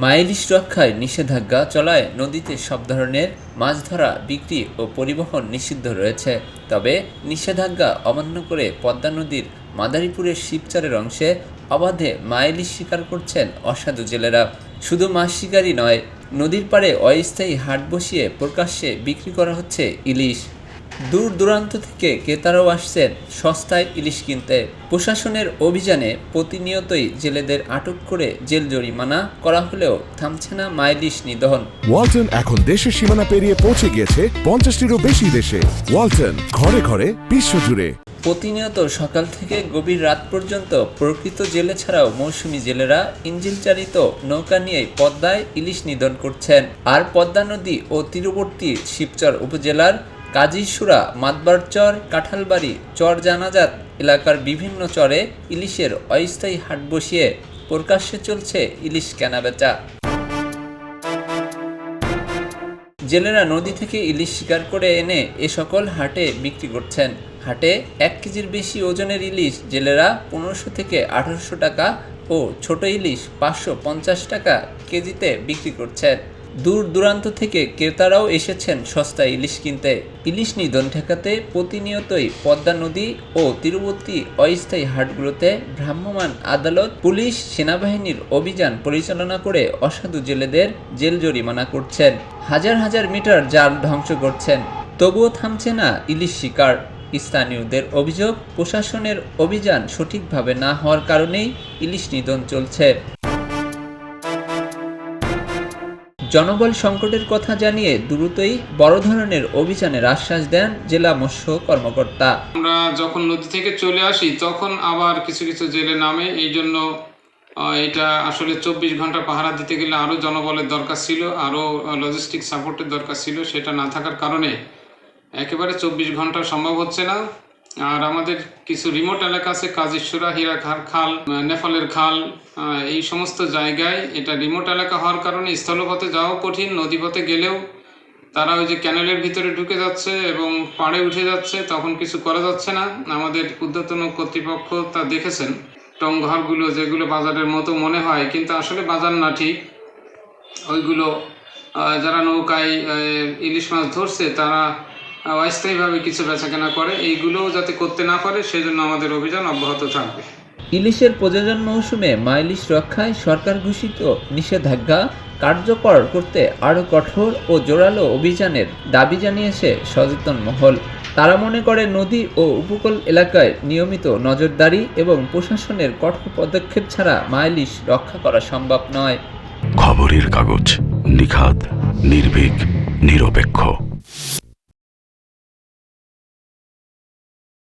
মাইলিশ রক্ষায় নিষেধাজ্ঞা চলায় নদীতে সব ধরনের মাছ ধরা, বিক্রি ও পরিবহন নিষিদ্ধ রয়েছে। তবে নিষেধাজ্ঞা অমান্য করে পদ্মা নদীর মাদারীপুরের শিবচরের অংশে অবাধে মাইলিশ শিকার করছেন অসাধু জেলেরা। শুধু মাছ শিকারই নয়, নদীর পাড়ে অস্থায়ী হাট বসিয়ে প্রকাশ্যে বিক্রি করা হচ্ছে ইলিশ। দূর দূরান্ত থেকে ক্রেতারাও আসছেন সস্তায় ইলিশ কিনতে। প্রশাসনের অভিযানে প্রতিনিয়তই জেলেদের আটক করে জেল জরিমানা করা হলেও থামছে না মাইলিশ নিধন ওয়ালটন এখন দেশের সীমানা পেরিয়ে পৌঁছে গিয়েছে পঞ্চাশটিরও বেশি দেশে। ওয়ালটন ঘরে ঘরে বিশ্বজুড়ে প্রতিনিয়ত সকাল থেকে গভীর রাত পর্যন্ত প্রকৃত জেলে ছাড়াও মৌসুমী জেলেরা ইঞ্জিল চালিত নৌকা নিয়ে পদ্মায় ইলিশ নিধন করছেন। আর পদ্মা নদী ও তীরবর্তী শিবচর উপজেলার কাজীসুরা মাতবারচর কাঁঠালবাড়ি, চর জানাজাত এলাকার বিভিন্ন চরে ইলিশের অস্থায়ী হাট বসিয়ে প্রকাশ্যে চলছে ইলিশ কেনাবেচা। জেলেরা নদী থেকে ইলিশ শিকার করে এনে এ সকল হাটে বিক্রি করছেন। হাটে এক কেজির বেশি ওজনের ইলিশ জেলেরা পনেরোশো থেকে আঠারোশো টাকা ও ছোট ইলিশ পাঁচশো পঞ্চাশ টাকা কেজিতে বিক্রি করছেন। দূর দূরান্ত থেকে ক্রেতারাও এসেছেন সস্তা ইলিশ কিনতে। ইলিশ নিধন ঠেকাতে প্রতিনিয়তই পদ্মা নদী ও তীরবর্তী অস্থায়ী হাটগুলোতে ভ্রাম্যমাণ আদালত, পুলিশ, সেনাবাহিনীর অভিযান পরিচালনা করে অসাধু জেলেদের জেল জরিমানা করছেন। হাজার হাজার মিটার জাল ধ্বংস করছেন। তবুও থামছে না ইলিশ শিকার। স্থানীয়দের অভিযোগ, প্রশাসনের অভিযান সঠিকভাবে না হওয়ার কারণেই ইলিশ নিধন চলছে। জনবল সংকটের কথা জানিয়ে দ্রুতই বড় ধরনের অভিযানের আশ্বাস দেন জেলা মৎস্য কর্মকর্তা। আমরা যখন নদী থেকে চলে আসি, তখন আবার কিছু কিছু জেলে নামে। এই জন্য এটা আসলে চব্বিশ ঘণ্টা পাহারা দিতে গেলে আরও জনবলের দরকার ছিল, আরও লজিস্টিক সাপোর্টের দরকার ছিল, সেটা না থাকার কারণে একেবারে চব্বিশ ঘণ্টা সম্ভব হচ্ছে না। আর আমাদের কিছু রিমোট এলাকা আছে কাজিসুরা হীরাখার খাল নেপালের খাল এই সমস্ত জায়গায় এটা রিমোট এলাকা হওয়ার কারণে স্থলপথে যাওয়াও কঠিন, নদীপথে গেলেও তারা ওই যে ক্যানেলের ভিতরে ঢুকে যাচ্ছে এবং পাড়ে উঠে যাচ্ছে, তখন কিছু করা যাচ্ছে না। আমাদের উদ্যতন কর্তৃপক্ষ তা দেখেছেন টংঘরগুলো যেগুলো বাজারের মতো মনে হয়, কিন্তু আসলে বাজার না ঠিক। ওইগুলো যারা নৌকায় ইলিশ মাছ ধরছে, তারা অস্থায়ীভাবে কিছু বেচাকেনা করে এইগুলোও যাতে করতে না পারে সেজন্য আমাদের অভিযান অব্যাহত থাকবে। ইলিশের প্রযোজন মৌসুমে মাইলিশ রক্ষায় সরকার ঘোষিত নিষেধাজ্ঞা কার্যকর করতে আরও কঠোর ও জোরালো অভিযানের দাবি জানিয়েছে সচেতন মহল। তারা মনে করে নদী ও উপকূল এলাকায় নিয়মিত নজরদারি এবং প্রশাসনের কঠোর পদক্ষেপ ছাড়া মাইলিশ রক্ষা করা সম্ভব নয়। খবরের কাগজ নিখাদ নির্ভীক নিরপেক্ষ।